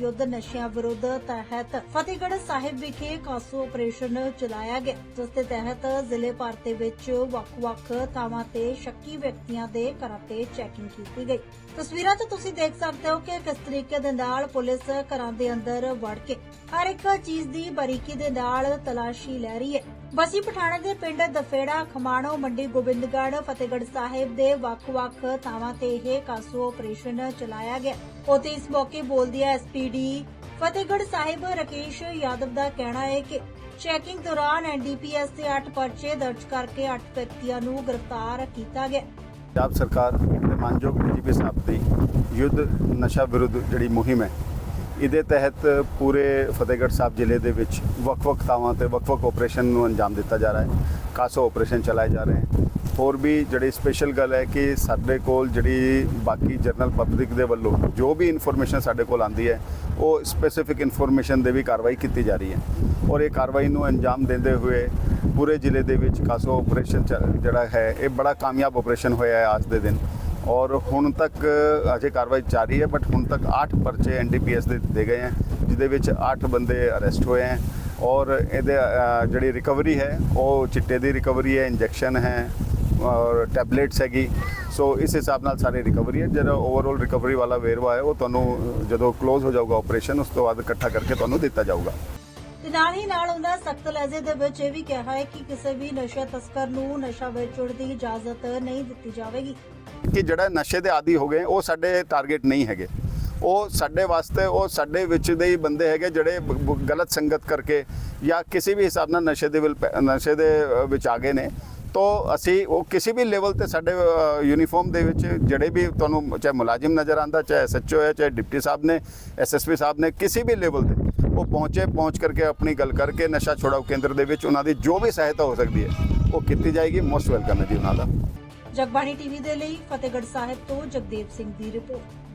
ਯੁੱਧ ਨਸ਼ਿਆਂ ਵਿਰੁੱਧ ਤਹਿਤ ਫਤਿਹਗੜ੍ਹ ਸਾਹਿਬ ਵਿਖੇ ਕਾਸੋ ਆਪਰੇਸ਼ਨ ਚਲਾਇਆ ਗਿਆ। ਜਿਸ ਦੇ ਤਹਿਤ ਜ਼ਿਲ੍ਹੇ ਭਰ ਦੇ ਵਿੱਚ ਵੱਖ-ਵੱਖ ਥਾਵਾਂ ਤੇ ਸ਼ੱਕੀ ਵਿਅਕਤੀਆਂ ਦੇ ਘਰਾਂ ਤੇ ਚੈਕਿੰਗ ਕੀਤੀ ਗਈ। ਤਸਵੀਰਾਂ 'ਚ ਤੁਸੀਂ ਦੇਖ ਸਕਦੇ ਹੋ ਕਿ ਕਿਸ ਤਰੀਕੇ ਦੇ ਨਾਲ ਪੁਲਿਸ ਘਰਾਂ ਦੇ ਅੰਦਰ ਵੜ ਕੇ ਹਰ ਇੱਕ ਚੀਜ਼ ਦੀ ਬਾਰੀਕੀ ਦੇ ਨਾਲ ਤਲਾਸ਼ੀ ਲੈ ਰਹੀ ਹੈ। ਬਸੀ ਪਠਾਣਾ ਦੇ ਪਿੰਡ ਦਫੇੜਾ, ਖਮਾਣੋ, ਮੰਡੀ, ਗੋਬਿੰਦਗੜ੍ਹ, ਫਤਿਹਗੜ੍ਹ ਸਾਹਿਬ ਦੇ ਵੱਖ-ਵੱਖ ਥਾਵਾਂ ਤੇ ਇਹ ਕਾਸੋ ਆਪਰੇਸ਼ਨ ਚਲਾਇਆ ਗਿਆ। ਉਤੇ ਇਸ ਮੌਕੇ ਬੋਲਦੀ ਹੈ ਐਸਪੀਡੀ ਫਤਿਹਗੜ੍ਹ ਸਾਹਿਬ ਰਕੇਸ਼ ਯਾਦਵ ਦਾ ਕਹਿਣਾ ਹੈ ਕਿ ਚੈਕਿੰਗ ਦੌਰਾਨ ਐਨਡੀਪੀਐਸ ਦੇ 8 ਪਰਚੇ ਦਰਜ ਕਰਕੇ 8 ਵਿਅਕਤੀਆਂ ਨੂੰ ਗ੍ਰਿਫਤਾਰ ਕੀਤਾ ਗਿਆ। ਪੰਜਾਬ ਸਰਕਾਰ ਤੇ ਮਾਨਯੋਗ ਡੀਜੀਪੀ ਸਾਹਿਬ ਦੀ ਯੁੱਧ ਨਸ਼ਾ ਵਿਰੁੱਧ ਜਿਹੜੀ ਮੁਹਿੰਮ ਹੈ ਇਹਦੇ ਤਹਿਤ ਪੂਰੇ ਫਤਿਹਗੜ੍ਹ ਸਾਹਿਬ ਜ਼ਿਲ੍ਹੇ ਦੇ ਵਿੱਚ ਵੱਖ-ਵੱਖ ਥਾਵਾਂ ਤੇ ਵੱਖ-ਵੱਖ ਆਪਰੇਸ਼ਨ ਨੂੰ ਅੰਜਾਮ ਦਿੱਤਾ ਜਾ ਰਿਹਾ ਹੈ। ਕਾਸੋ ਆਪਰੇਸ਼ਨ ਚਲਾਏ ਜਾ ਰਹੇ ਹਨ ਹੋਰ ਵੀ ਜਿਹੜੀ ਸਪੈਸ਼ਲ ਗੱਲ ਹੈ ਕਿ ਸਾਡੇ ਕੋਲ ਜਿਹੜੀ ਬਾਕੀ ਜਨਰਲ ਪਬਲਿਕ ਦੇ ਵੱਲੋਂ ਜੋ ਵੀ ਇਨਫੋਰਮੇਸ਼ਨ ਸਾਡੇ ਕੋਲ ਆਂਦੀ ਹੈ, ਉਹ ਸਪੈਸੀਫਿਕ ਇਨਫੋਰਮੇਸ਼ਨ ਦੇ ਵੀ ਕਾਰਵਾਈ ਕੀਤੀ ਜਾ ਰਹੀ ਹੈ। ਔਰ ਇਹ ਕਾਰਵਾਈ ਨੂੰ ਅੰਜਾਮ ਦਿੰਦੇ ਹੋਏ ਪੂਰੇ ਜ਼ਿਲ੍ਹੇ ਦੇ ਵਿੱਚ ਕਾਸੋ ਆਪਰੇਸ਼ਨ ਜਿਹੜਾ ਹੈ, ਇਹ ਬੜਾ ਕਾਮਯਾਬ ਆਪਰੇਸ਼ਨ ਹੋਇਆ ਹੈ ਅੱਜ ਦੇ ਦਿਨ। ਔਰ ਹੁਣ ਤੱਕ, ਅਜੇ ਕਾਰਵਾਈ ਜਾਰੀ ਹੈ ਬਟ ਹੁਣ ਤੱਕ 8 ਪਰਚੇ ਐਨਡੀਪੀਐਸ ਦੇ ਦਿੱਤੇ ਗਏ ਹਨ ਜਿਹਦੇ ਵਿੱਚ 8 ਬੰਦੇ ਅਰੈਸਟ ਹੋਏ ਹਨ ਔਰ ਇਹਦੇ ਜਿਹੜੀ ਰਿਕਵਰੀ ਹੈ, ਉਹ ਚਿੱਟੇ ਦੀ ਰਿਕਵਰੀ ਹੈ ਇੰਜੈਕਸ਼ਨ ਹੈ ਔਰ ਟੈਬਲੇਟਸ ਹੈਗੀ। ਸੋ ਇਸ ਹਿਸਾਬ ਨਾਲ ਸਾਰੀ ਰਿਕਵਰੀ ਹੈ, ਜਿਹੜਾ ਓਵਰਆਲ ਰਿਕਵਰੀ ਵਾਲਾ ਵੇਰਵਾ ਹੈ, ਉਹ ਤੁਹਾਨੂੰ ਜਦੋਂ ਕਲੋਜ਼ ਹੋ ਜਾਊਗਾ ਆਪਰੇਸ਼ਨ ਉਸ ਤੋਂ ਬਾਅਦ ਇਕੱਠਾ ਕਰਕੇ ਤੁਹਾਨੂੰ ਦਿੱਤਾ ਜਾਊਗਾ। ਤੇ ਨਾਲ ਹੀ ਨਾਲ ਉਹਨਾਂ ਸਖਤ ਲਹਿਜੇ ਦੇ ਵਿੱਚ ਇਹ ਵੀ ਕਿਹਾ ਹੈ ਕਿ ਕਿਸੇ ਵੀ ਨਸ਼ਾ ਤਸਕਰ ਨੂੰ ਨਸ਼ਾ ਵੇਚਣ ਦੀ ਇਜਾਜ਼ਤ ਨਹੀਂ ਦਿੱਤੀ ਜਾਵੇਗੀ। ਕਿ ਜਿਹੜਾ ਨਸ਼ੇ ਦੇ ਆਦੀ ਹੋ ਗਏ, ਉਹ ਸਾਡੇ ਟਾਰਗੇਟ ਨਹੀਂ ਹੈਗੇ। ਉਹ ਸਾਡੇ ਵਾਸਤੇ, ਉਹ ਸਾਡੇ ਵਿੱਚ ਦੇ ਹੀ ਬੰਦੇ ਹੈਗੇ ਜਿਹੜੇ ਗਲਤ ਸੰਗਤ ਕਰਕੇ ਜਾਂ ਕਿਸੇ ਵੀ ਹਿਸਾਬ ਨਾਲ ਨਸ਼ੇ ਦੇ ਨਸ਼ੇ ਦੇ ਵਿੱਚ ਆ ਗਏ ਨੇ, ਤੋਂ ਅਸੀਂ ਉਹ ਕਿਸੇ ਵੀ ਲੈਵਲ ਤੇ ਸਾਡੇ ਯੂਨੀਫਾਰਮ ਦੇ ਵਿੱਚ ਜਿਹੜੇ ਵੀ ਤੁਹਾਨੂੰ ਚਾਹੇ ਮੁਲਾਜ਼ਮ ਨਜ਼ਰ ਆਂਦਾ ਚਾਹੇ ਐਸਐਚਓ ਹੈ, ਚਾਹੇ ਡਿਪਟੀ ਸਾਹਿਬ ਨੇ ਐਸਐਸਪੀ ਸਾਹਿਬ ਨੇ, ਕਿਸੇ ਵੀ ਲੈਵਲ ਤੇ ਉਹ ਪਹੁੰਚੇ, ਪਹੁੰਚ ਕਰਕੇ ਆਪਣੀ ਗੱਲ ਕਰਕੇ ਨਸ਼ਾ ਛੁਡਾਓ ਕੇਂਦਰ ਦੇ ਵਿੱਚ ਉਹਨਾਂ ਦੀ ਜੋ ਵੀ ਸਹਾਇਤਾ ਹੋ ਸਕਦੀ ਹੈ, ਉਹ ਕੀਤੀ ਜਾਏਗੀ। ਮੋਸਟ ਵੈਲਕਮ ਹੈ ਜੀ ਉਹਨਾਂ ਦਾ। ਜਗਬਾਣੀ ਟੀਵੀ ਦੇ ਲਈ ਫਤਿਹਗੜ੍ਹ ਸਾਹਿਬ ਤੋਂ ਜਗਦੇਵ ਸਿੰਘ ਦੀ ਰਿਪੋਰਟ।